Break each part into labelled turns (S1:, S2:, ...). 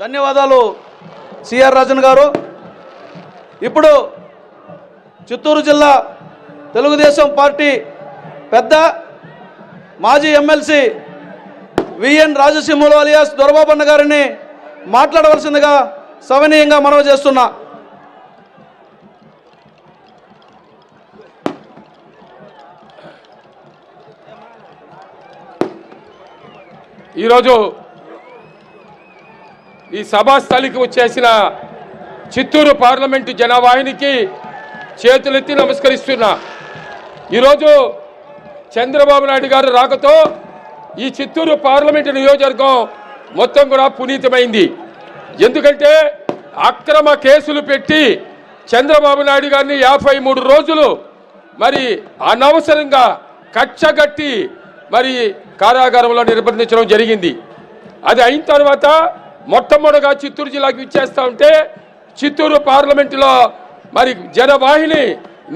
S1: ధన్యవాదాలు సిఆర్ రాజన్ గారు. ఇప్పుడు చిత్తూరు జిల్లా తెలుగుదేశం పార్టీ పెద్ద మాజీ MLC V N Rajasimhulu alias దొరబాబన్న గారిని మాట్లాడవలసిందిగా సవనీయంగా మనవి చేస్తున్నా.
S2: ఈరోజు ఈ సభాస్థలికి వచ్చేసిన చిత్తూరు పార్లమెంటు జనవాహినికి చేతులెత్తి నమస్కరిస్తున్నా. ఈరోజు చంద్రబాబు నాయుడు గారు రాకతో ఈ చిత్తూరు పార్లమెంటు నియోజకవర్గం మొత్తం కూడా పునీతమైంది. ఎందుకంటే అక్రమ కేసులు పెట్టి చంద్రబాబు నాయుడు గారిని యాభై మూడు రోజులు మరి అనవసరంగా కచ్చగట్టి మరి కారాగారంలో నిర్బంధించడం జరిగింది. అది అయిన తర్వాత మొట్టమొదటిగా చిత్తూరు జిల్లాకి ఇచ్చేస్తా ఉంటే చిత్తూరు పార్లమెంటులో మరి జనవాహిని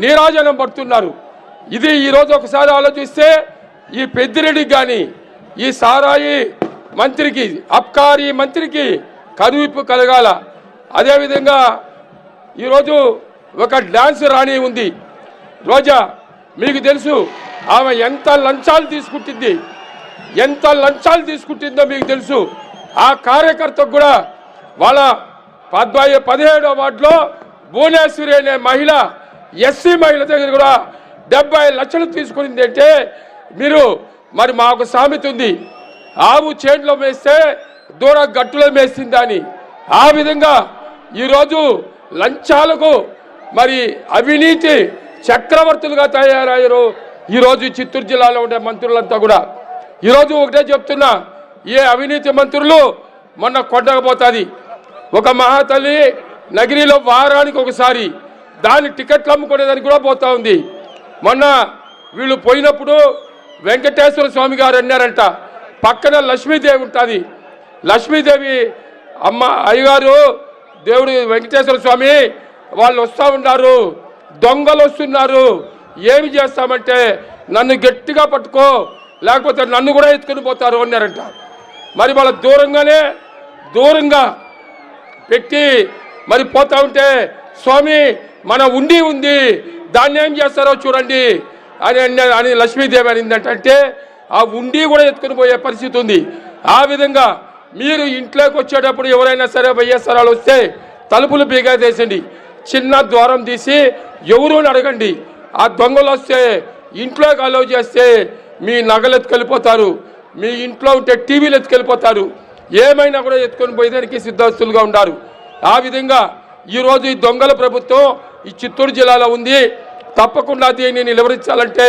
S2: నీరాజనం పడుతున్నారు. ఇది ఈరోజు ఒకసారి ఆలోచిస్తే ఈ పెద్దిరెడ్డికి కానీ ఈ సారాయి మంత్రికి అబ్కారీ మంత్రికి కనువిప్పు కలగాల. అదేవిధంగా ఈరోజు ఒక డాన్స్ రాణి ఉంది. రోజా మీకు తెలుసు ఆమె ఎంత లంచాలు తీసుకుంటుంది ఎంత లంచాలు తీసుకుంటుందో మీకు తెలుసు. ఆ కార్యకర్తకు కూడా వాళ్ళ పద్నాలుగు పదిహేడో వార్డులో భువనేశ్వరి అనే మహిళ ఎస్సీ మహిళ దగ్గర కూడా డెబ్బై లక్షలు తీసుకునింది అంటే మీరు మరి మాకు సామెత ఉంది. ఆవు చేతిలో మేస్తే దూర గట్టులో మేస్తుంది అని. ఆ విధంగా ఈరోజు లంచాలకు మరి అవినీతి చక్రవర్తులుగా తయారయ్యారు. ఈరోజు చిత్తూరు జిల్లాలో ఉండే మంత్రులంతా కూడా. ఈరోజు ఒకటే చెప్తున్నా ఏ అవినీతి మంత్రులు మొన్న కొట్టకపోతుంది ఒక మహాతల్లి నగిరిలో వారానికి ఒకసారి దాని టికెట్లు అమ్ముకునేదానికి కూడా పోతా ఉంది. మొన్న వీళ్ళు పోయినప్పుడు వెంకటేశ్వర స్వామి గారు అన్నారంట పక్కన లక్ష్మీదేవి ఉంటుంది. లక్ష్మీదేవి అమ్మ అయ్యగారు దేవుడు వెంకటేశ్వర స్వామి వాళ్ళు వస్తూ ఉన్నారు దొంగలు వస్తున్నారు. ఏమి చేస్తామంటే నన్ను గట్టిగా పట్టుకో లేకపోతే నన్ను కూడా ఎత్తుకుని పోతారు అన్నారంట. మరి వాళ్ళ దూరంగానే దూరంగా పెట్టి మరి పోతా ఉంటే స్వామి మన ఉండి ఉంది దాన్ని ఏం చేస్తారో చూడండి అని అని లక్ష్మీదేవి అనిందంటే. ఆ ఉండి కూడా ఎత్తుకుని పోయే పరిస్థితి ఉంది. ఆ విధంగా మీరు ఇంట్లోకి వచ్చేటప్పుడు ఎవరైనా సరే వైఎస్ఆర్లు వస్తే తలుపులు బీగేసేసండి చిన్న ద్వారం తీసి ఎవరు అడగండి. ఆ దొంగలు వస్తే ఇంట్లోకి అలౌ చేస్తే మీ నగలు ఎత్తుకెళ్ళిపోతారు మీ ఇంట్లో ఉంటే టీవీలు ఎత్తుకెళ్ళిపోతారు. ఏమైనా కూడా ఎత్తుకొని పోయేదానికి సిద్ధస్తులుగా ఉన్నారు ఆ విధంగా ఈరోజు ఈ దొంగల ప్రభుత్వం ఈ చిత్తూరు జిల్లాలో ఉంది. తప్పకుండా దీన్ని నిలవరించాలంటే